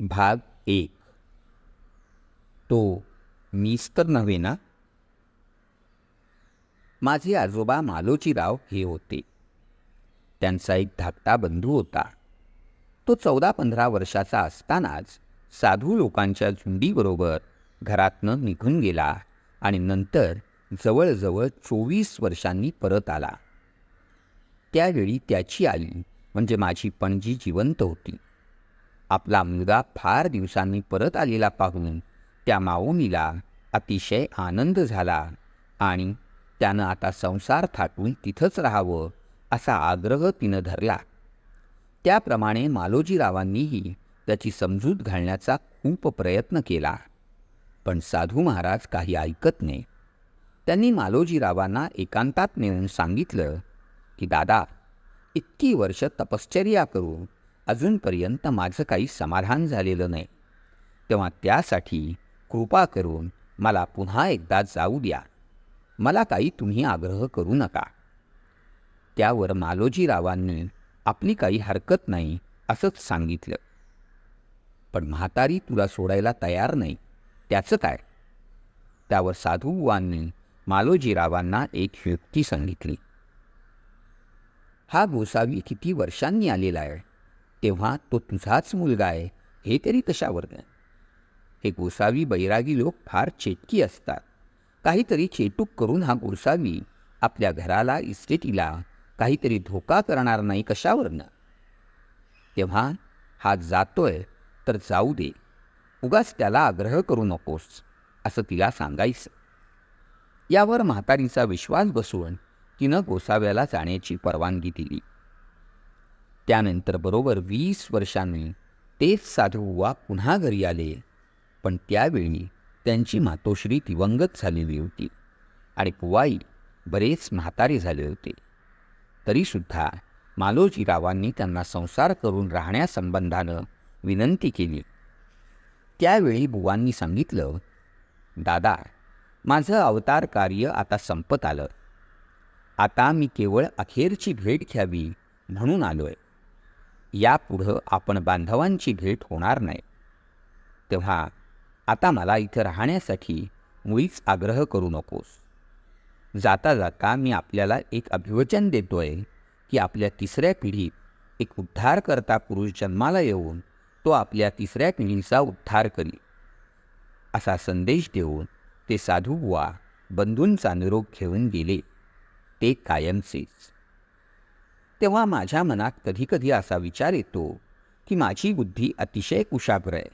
भाग एक. तो मीच तर नव्हे ना? माझे आजोबा मालोजीराव हे होते. त्यांचा एक धाकटा बंधू होता. तो चौदा पंधरा वर्षाचा असतानाच साधू लोकांच्या झुंडीबरोबर घरातनं निघून गेला आणि नंतर जवळजवळ चोवीस वर्षांनी परत आला. त्यावेळी त्याची आई म्हणजे माझी पणजी जिवंत होती. आपला मुलगा फार दिवसांनी परत आलेला पाहून त्या माऊनीला अतिशय आनंद झाला आणि त्यानं आता संसार थाटून तिथंच राहावं असा आग्रह तिनं धरला. त्याप्रमाणे मालोजीरावांनीही त्याची समजूत घालण्याचा खूप प्रयत्न केला. पण साधू महाराज काही ऐकत नाही. त्यांनी मालोजीरावांना एकांतात नेऊन सांगितलं की दादा इतकी वर्ष तपश्चर्या करू अजूनपर्यंत माझं काही समाधान झालेलं नाही. तेव्हा त्यासाठी कृपा करून मला पुन्हा एकदा जाऊ द्या. मला काही तुम्ही आग्रह करू नका. त्यावर मालोजीरावांनी आपली काही हरकत नाही असंच सांगितलं. पण म्हातारी तुला सोडायला तयार नाही त्याचं काय? त्यावर साधूबुवांनी मालोजीरावांना एक युक्ती सांगितली. हा गोसावी किती वर्षांनी आलेला आहे? तेव्हा तो तुझाच मुलगा आहे हे तरी कशावर हे गोसावी बैरागी लोक फार चेटकी असतात. काहीतरी चेटूक करून हा गोसावी आपल्या घराला इस्टेटीला काहीतरी धोका करणार नाही कशावरनं? तेव्हा हा जातोय तर जाऊ दे. उगाच त्याला आग्रह करू नकोस असं तिला सांगायचं. यावर म्हातारीचा विश्वास बसवून तिनं गोसाव्याला जाण्याची परवानगी दिली. त्यानंतर बरोबर वीस वर्षांनी तेच साधूबुवा पुन्हा घरी आले. पण त्यावेळी त्यांची मातोश्री दिवंगत झालेली होती आणि बुवाई बरेच म्हातारे झाले होते. तरीसुद्धा मालोजीरावांनी त्यांना संसार करून राहण्यासंबंधानं विनंती केली. त्यावेळी बुवांनी सांगितलं दादा माझं अवतार कार्य आता संपत आलं. आता मी केवळ अखेरची भेट घ्यावी म्हणून आलो आहे यापुढं आपण बांधवांची भेट होणार नाही. तेव्हा आता मला इथं राहण्यासाठी मुळीच आग्रह करू नकोस. जाता जाता मी आपल्याला एक अभिवचन देतोय की आपल्या तिसऱ्या पिढीत एक उद्धारकर्ता पुरुष जन्माला येऊन तो आपल्या तिसऱ्या पिढीचा उद्धार करी असा संदेश देऊन ते साधू बुवा बंधूंचा निरोप घेऊन गेले. ते कायमचेच. तेव्हा माझ्या मनात कधीकधी असा विचार येतो की माझी बुद्धी अतिशय कुशाग्र आहे.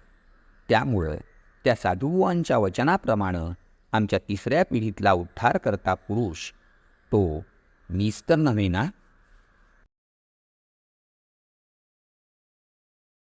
त्यामुळं त्या साधुवांच्या वचनाप्रमाणे आमच्या तिसऱ्या पिढीतला उद्धार करता पुरुष तो मीच तर नव्हे ना?